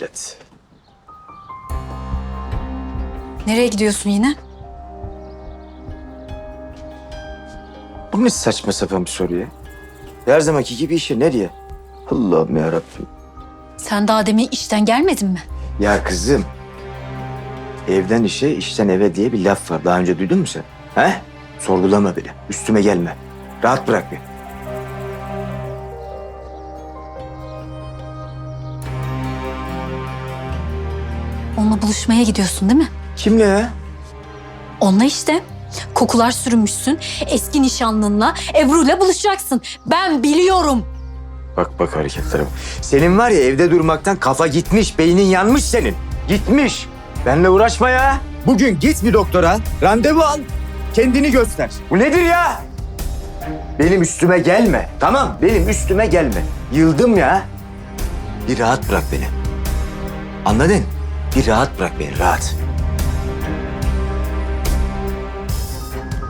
işlet. Nereye gidiyorsun yine? Bu ne saçma sapan bir soru ya? Her zamanki gibi işe nereye? Allah'ım yarabbim. Sen daha demin işten gelmedin mi? Ya kızım. Evden işe, işten eve diye bir laf var. Daha önce duydun mu sen? He? Sorgulama beni. Üstüme gelme. Rahat bırak beni. Onunla buluşmaya gidiyorsun değil mi? Kimle ya? Onunla işte. Kokular sürünmüşsün. Eski nişanlınla Ebru'yla buluşacaksın. Ben biliyorum. Bak bak hareketlere bak. Senin var ya evde durmaktan kafa gitmiş, beynin yanmış senin. Gitmiş. Benle uğraşma ya. Bugün git bir doktora, randevu al. Kendini göster. Bu nedir ya? Benim üstüme gelme. Tamam, benim üstüme gelme. Yıldım ya. Bir rahat bırak beni. Anladın? Bir rahat bırak beni, rahat.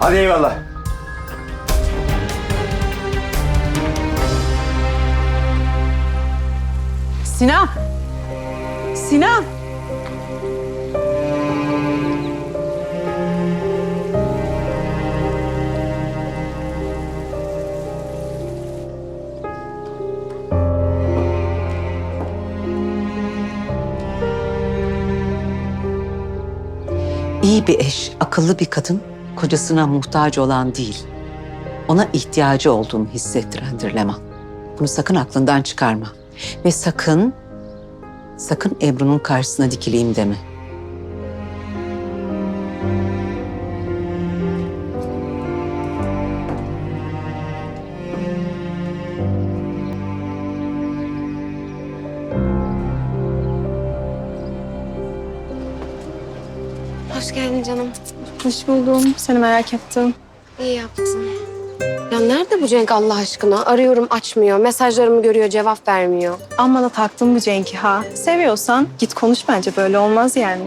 Hadi eyvallah. Sinan! Sinan! İyi bir eş, akıllı bir kadın kocasına muhtaç olan değil. Ona ihtiyacı olduğunu hissettirendir Leman. Bunu sakın aklından çıkarma. Ve sakın, sakın Ebru'nun karşısına dikileyim deme. Hoş geldin canım. Hoş buldum. Seni merak ettim. İyi yaptın. Ya nerede bu Cenk Allah aşkına? Arıyorum açmıyor. Mesajlarımı görüyor cevap vermiyor. Amma da taktın bu Cenk'i ha. Seviyorsan git konuş bence böyle olmaz yani.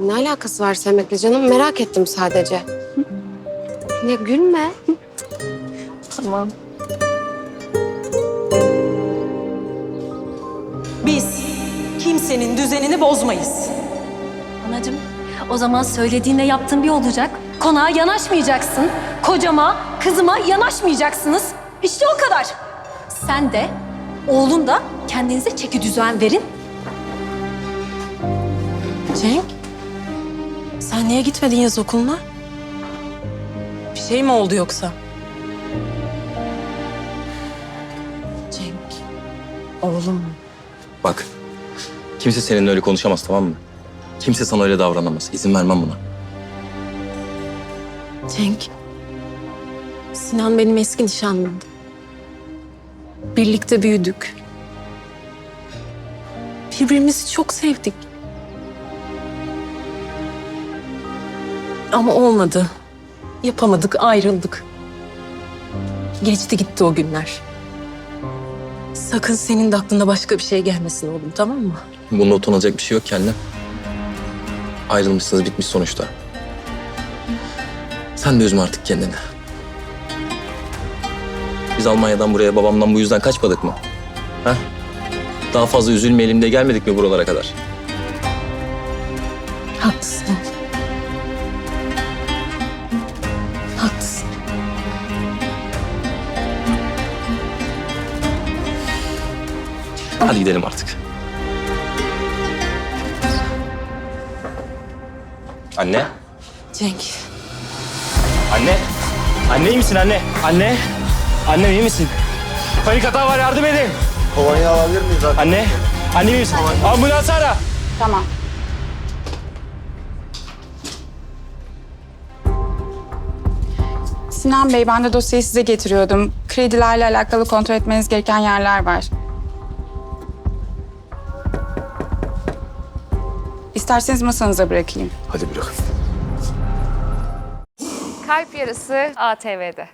Ne alakası var sevmekle canım? Merak ettim sadece. Ya gülme. Tamam. Biz kimsenin düzenini bozmayız. Anacığım, o zaman söylediğinle yaptığın bir olacak. Konağa yanaşmayacaksın. Kocama, kızıma yanaşmayacaksınız. İşte o kadar. Sen de, oğlun da kendinize çeki düzen verin. Cenk, sen niye gitmedin yaz okuluna? Bir şey mi oldu yoksa? Cenk, oğlum. Bak, kimse seninle öyle konuşamaz tamam mı? Kimse sana öyle davranamaz. İzin vermem buna. Cenk, Sinan benim eski nişanlımdı. Birlikte büyüdük. Birbirimizi çok sevdik. Ama olmadı. Yapamadık, ayrıldık. Geçti gitti o günler. Sakın senin de aklına başka bir şey gelmesin oğlum, tamam mı? Bunda utanacak bir şey yok kendine. Ayrılmışsınız bitmiş sonuçta. Sen de üzme artık kendini. Biz Almanya'dan buraya babamdan bu yüzden kaçmadık mı? Ha? Daha fazla üzülmeyelim diye gelmedik mi buralara kadar? Haklısın. Haklısın. Hadi gidelim artık. Anne. Cenk. Anne. Anne iyi misin anne? Anne. Annem iyi misin? Panik hata var yardım edin. Kolonya alabilir miyiz abi? Anne. Annem iyi misin? Ambulans ara. Sinan Bey, ben de dosyayı size getiriyordum. Kredilerle alakalı kontrol etmeniz gereken yerler var. İsterseniz masanıza bırakayım. Hadi bırak. Kalp Yarısı ATV'de.